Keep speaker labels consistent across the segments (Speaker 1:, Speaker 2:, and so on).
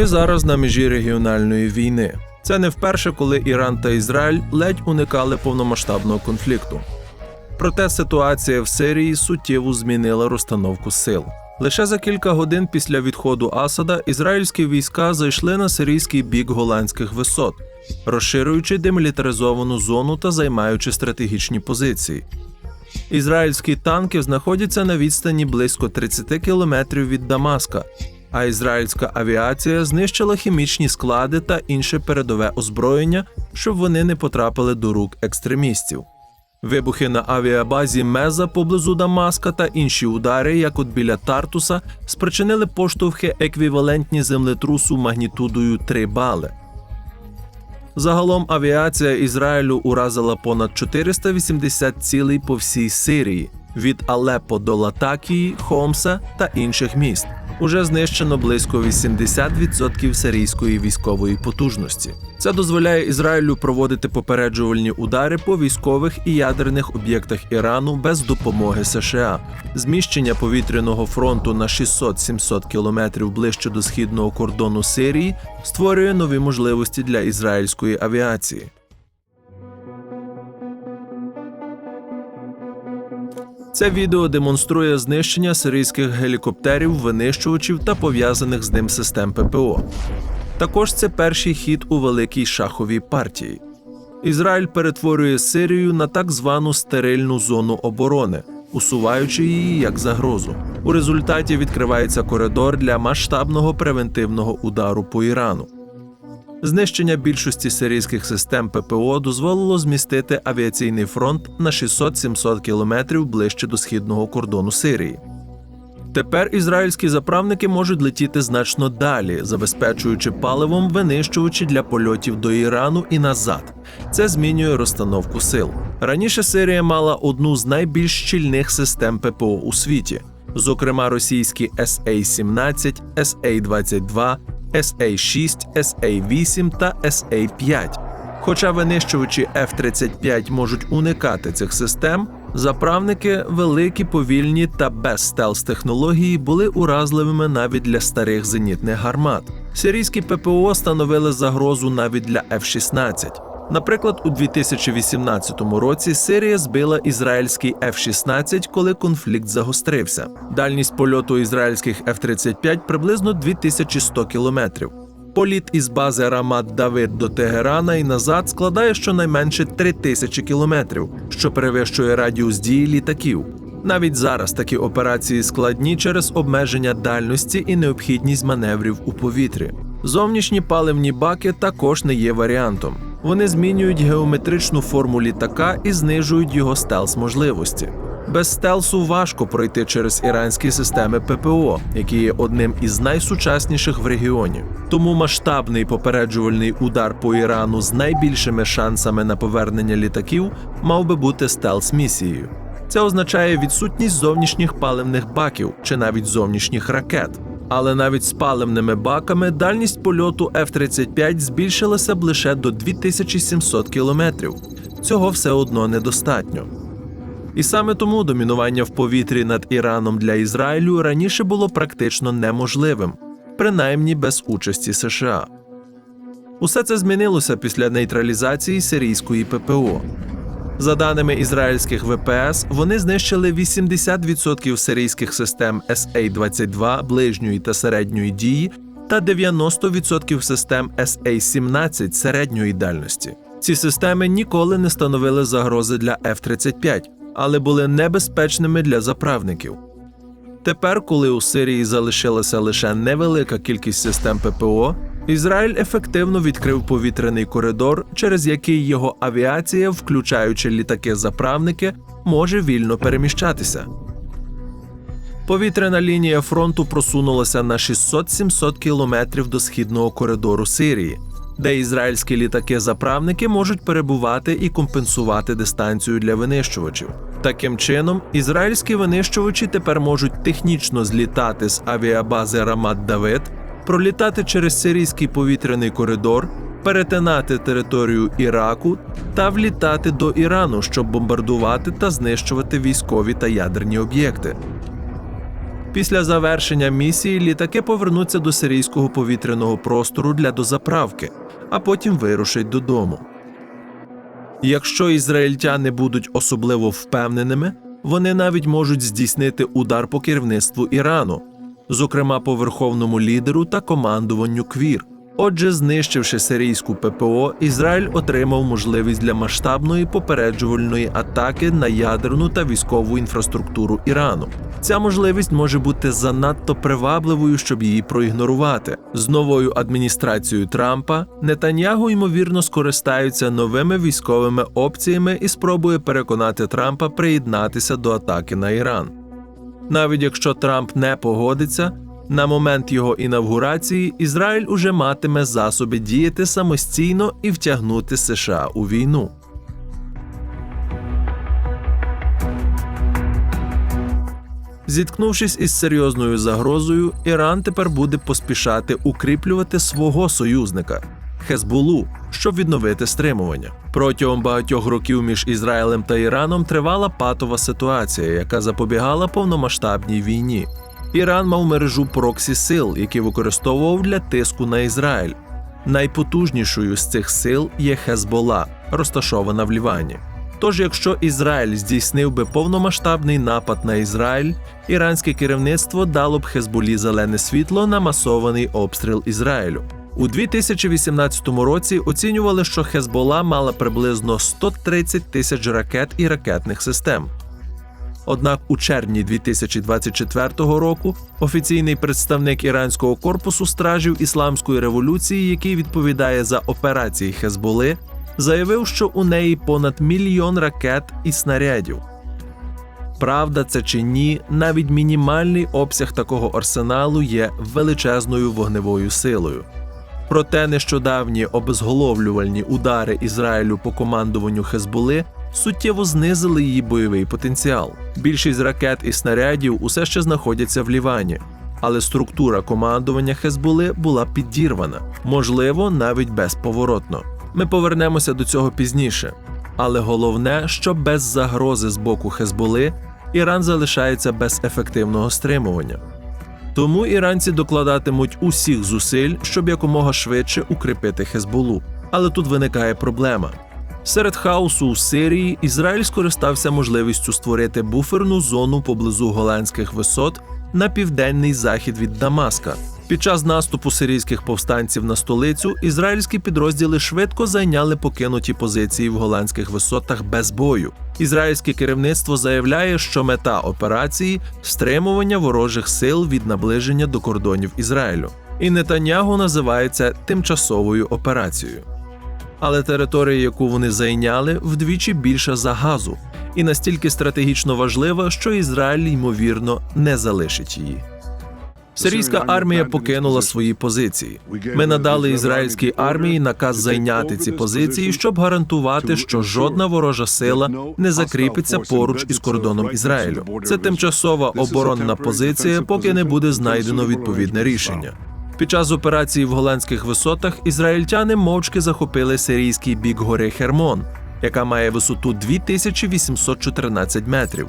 Speaker 1: Ми зараз на межі регіональної війни. Це не вперше, коли Іран та Ізраїль ледь уникали повномасштабного конфлікту. Проте ситуація в Сирії суттєво змінила розстановку сил. Лише за кілька годин після відходу Асада ізраїльські війська зайшли на сирійський бік голландських висот, розширюючи демілітаризовану зону та займаючи стратегічні позиції. Ізраїльські танки знаходяться на відстані близько 30 кілометрів від Дамаска, а ізраїльська авіація знищила хімічні склади та інше передове озброєння, щоб вони не потрапили до рук екстремістів. Вибухи на авіабазі Меза поблизу Дамаска та інші удари, як от біля Тартуса, спричинили поштовхи еквівалентні землетрусу магнітудою 3 бали. Загалом авіація Ізраїлю уразила понад 480 цілей по всій Сирії від Алеппо до Латакії, Хомса та інших міст. Уже знищено близько 80% сирійської військової потужності. Це дозволяє Ізраїлю проводити попереджувальні удари по військових і ядерних об'єктах Ірану без допомоги США. Зміщення повітряного фронту на 600-700 кілометрів ближче до східного кордону Сирії створює нові можливості для ізраїльської авіації. Це відео демонструє знищення сирійських гелікоптерів, винищувачів та пов'язаних з ним систем ППО. Також це перший хід у великій шаховій партії. Ізраїль перетворює Сирію на так звану стерильну зону оборони, усуваючи її як загрозу. У результаті відкривається коридор для масштабного превентивного удару по Ірану. Знищення більшості сирійських систем ППО дозволило змістити авіаційний фронт на 600-700 кілометрів ближче до східного кордону Сирії. Тепер ізраїльські заправники можуть летіти значно далі, забезпечуючи паливом винищувачі для польотів до Ірану і назад. Це змінює розстановку сил. Раніше Сирія мала одну з найбільш щільних систем ППО у світі, зокрема російські SA-17, SA-22, SA-6, SA-8 та SA-5. Хоча винищувачі F-35 можуть уникати цих систем, заправники великі, повільні та без стелс технології були уразливими навіть для старих зенітних гармат. Сирійські ППО становили загрозу навіть для F-16. Наприклад, у 2018 році Сирія збила ізраїльський F-16, коли конфлікт загострився. Дальність польоту ізраїльських F-35 приблизно 2100 кілометрів. Політ із бази Рамат Давид до Тегерана і назад складає щонайменше 3000 кілометрів, що перевищує радіус дії літаків. Навіть зараз такі операції складні через обмеження дальності і необхідність маневрів у повітрі. Зовнішні паливні баки також не є варіантом. Вони змінюють геометричну форму літака і знижують його стелс можливості. Без стелсу важко пройти через іранські системи ППО, які є одним із найсучасніших в регіоні. Тому масштабний попереджувальний удар по Ірану з найбільшими шансами на повернення літаків мав би бути стелс місією. Це означає відсутність зовнішніх паливних баків чи навіть зовнішніх ракет. Але навіть з паливними баками дальність польоту F-35 збільшилася б лише до 2700 кілометрів. Цього все одно недостатньо. І саме тому домінування в повітрі над Іраном для Ізраїлю раніше було практично неможливим, принаймні без участі США. Усе це змінилося після нейтралізації сирійської ППО. За даними ізраїльських ВПС, вони знищили 80% сирійських систем SA-22 ближньої та середньої дії та 90% систем SA-17 середньої дальності. Ці системи ніколи не становили загрози для F-35, але були небезпечними для заправників. Тепер, коли у Сирії залишилася лише невелика кількість систем ППО, Ізраїль ефективно відкрив повітряний коридор, через який його авіація, включаючи літаки-заправники, може вільно переміщатися. Повітряна лінія фронту просунулася на 600-700 кілометрів до східного коридору Сирії, де ізраїльські літаки-заправники можуть перебувати і компенсувати дистанцію для винищувачів. Таким чином, ізраїльські винищувачі тепер можуть технічно злітати з авіабази Рамат Давид, пролітати через сирійський повітряний коридор, перетинати територію Іраку та влітати до Ірану, щоб бомбардувати та знищувати військові та ядерні об'єкти. Після завершення місії літаки повернуться до сирійського повітряного простору для дозаправки, а потім вирушать додому. Якщо ізраїльтяни будуть особливо впевненими, вони навіть можуть здійснити удар по керівництву Ірану, зокрема по верховному лідеру та командуванню Квір. Отже, знищивши сирійську ППО, Ізраїль отримав можливість для масштабної попереджувальної атаки на ядерну та військову інфраструктуру Ірану. Ця можливість може бути занадто привабливою, щоб її проігнорувати. З новою адміністрацією Трампа Нетаньягу ймовірно скористаються новими військовими опціями і спробує переконати Трампа приєднатися до атаки на Іран. Навіть якщо Трамп не погодиться, на момент його інавгурації Ізраїль уже матиме засоби діяти самостійно і втягнути США у війну. Зіткнувшись із серйозною загрозою, Іран тепер буде поспішати укріплювати свого союзника Хезбулу, щоб відновити стримування. Протягом багатьох років між Ізраїлем та Іраном тривала патова ситуація, яка запобігала повномасштабній війні. Іран мав мережу проксі сил, які використовував для тиску на Ізраїль. Найпотужнішою з цих сил є Хезбола, розташована в Лівані. Тож, якщо Ізраїль здійснив би повномасштабний напад на Ізраїль, іранське керівництво дало б Хезболі зелене світло на масований обстріл Ізраїлю. У 2018 році оцінювали, що Хезбола мала приблизно 130 тисяч ракет і ракетних систем. Однак у червні 2024 року офіційний представник іранського корпусу стражів ісламської революції, який відповідає за операції Хезболи, заявив, що у неї понад мільйон ракет і снарядів. Правда, це чи ні, навіть мінімальний обсяг такого арсеналу є величезною вогневою силою. Проте нещодавні обезголовлювальні удари Ізраїлю по командуванню Хезболи суттєво знизили її бойовий потенціал. Більшість ракет і снарядів усе ще знаходяться в Лівані, але структура командування Хезболи була підірвана, можливо, навіть безповоротно. Ми повернемося до цього пізніше. Але головне, що без загрози з боку Хезболи Іран залишається без ефективного стримування. Тому іранці докладатимуть усіх зусиль, щоб якомога швидше укріпити Хезболу. Але тут виникає проблема. Серед хаосу у Сирії Ізраїль скористався можливістю створити буферну зону поблизу голландських висот на південний захід від Дамаска. Під час наступу сирійських повстанців на столицю ізраїльські підрозділи швидко зайняли покинуті позиції в голландських висотах без бою. Ізраїльське керівництво заявляє, що мета операції стримування ворожих сил від наближення до кордонів Ізраїлю. І Нетанягу називається тимчасовою операцією. Але територія, яку вони зайняли, вдвічі більша за газу, і настільки стратегічно важлива, що Ізраїль ймовірно не залишить її. Сирійська армія покинула свої позиції. Ми надали ізраїльській армії наказ зайняти ці позиції, щоб гарантувати, що жодна ворожа сила не закріпиться поруч із кордоном Ізраїлю. Це тимчасова оборонна позиція, поки не буде знайдено відповідне рішення. Під час операції в голландських висотах ізраїльтяни мовчки захопили сирійський бік гори Хермон, яка має висоту 2814 метрів.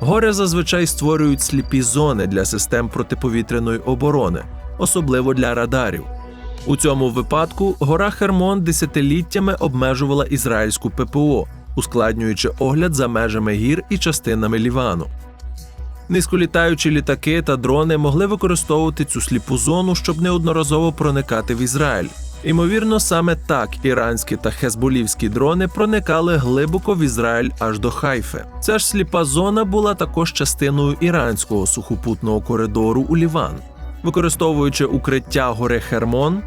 Speaker 1: Гори зазвичай створюють сліпі зони для систем протиповітряної оборони, особливо для радарів. У цьому випадку гора Хермон десятиліттями обмежувала ізраїльську ППО, ускладнюючи огляд за межами гір і частинами Лівану. Низьколітаючі літаки та дрони могли використовувати цю сліпу зону, щоб неодноразово проникати в Ізраїль. Імовірно, саме так іранські та хезболівські дрони проникали глибоко в Ізраїль аж до Хайфи. Ця ж сліпа зона була також частиною іранського сухопутного коридору у Ліван. Використовуючи укриття гори Хермон,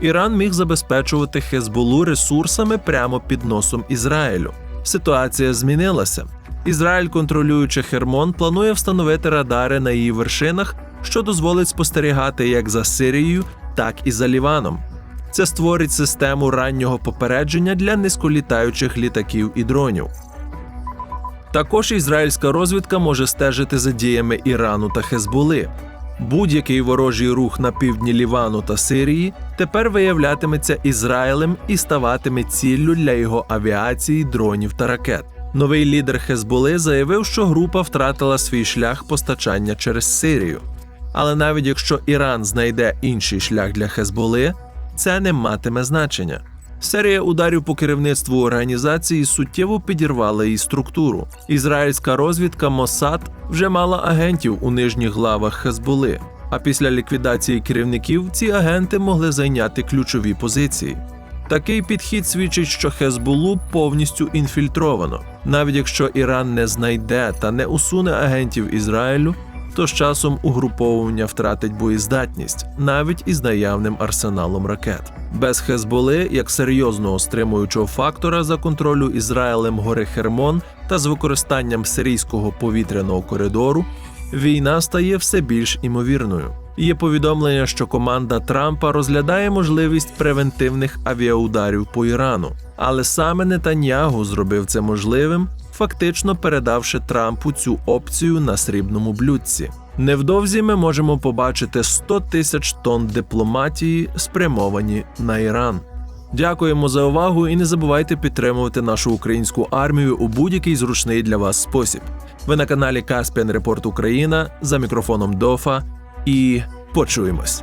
Speaker 1: Іран міг забезпечувати Хезболу ресурсами прямо під носом Ізраїлю. Ситуація змінилася. Ізраїль, контролюючи Хермон, планує встановити радари на її вершинах, що дозволить спостерігати як за Сирією, так і за Ліваном. Це створить систему раннього попередження для низьколітаючих літаків і дронів. Також ізраїльська розвідка може стежити за діями Ірану та Хезболи. Будь-який ворожий рух на півдні Лівану та Сирії тепер виявлятиметься Ізраїлем і ставатиме ціллю для його авіації, дронів та ракет. Новий лідер Хезболи заявив, що група втратила свій шлях постачання через Сирію. Але навіть якщо Іран знайде інший шлях для Хезболи, це не матиме значення. Серія ударів по керівництву організації суттєво підірвала її структуру. Ізраїльська розвідка Моссад вже мала агентів у нижніх главах Хезболи. А після ліквідації керівників ці агенти могли зайняти ключові позиції. Такий підхід свідчить, що Хезболу повністю інфільтровано. Навіть якщо Іран не знайде та не усуне агентів Ізраїлю, то з часом угруповування втратить боєздатність навіть із наявним арсеналом ракет. Без Хезболи, як серйозного стримуючого фактора за контролю Ізраїлем гори Хермон та з використанням сирійського повітряного коридору, війна стає все більш імовірною. Є повідомлення, що команда Трампа розглядає можливість превентивних авіаударів по Ірану, але саме Нетаньягу зробив це можливим, фактично передавши Трампу цю опцію на срібному блюдці. Невдовзі ми можемо побачити 100 тисяч тонн дипломатії, спрямовані на Іран. Дякуємо за увагу і не забувайте підтримувати нашу українську армію у будь-який зручний для вас спосіб. Ви на каналі Caspian Report Україна за мікрофоном Дофа і почуємось.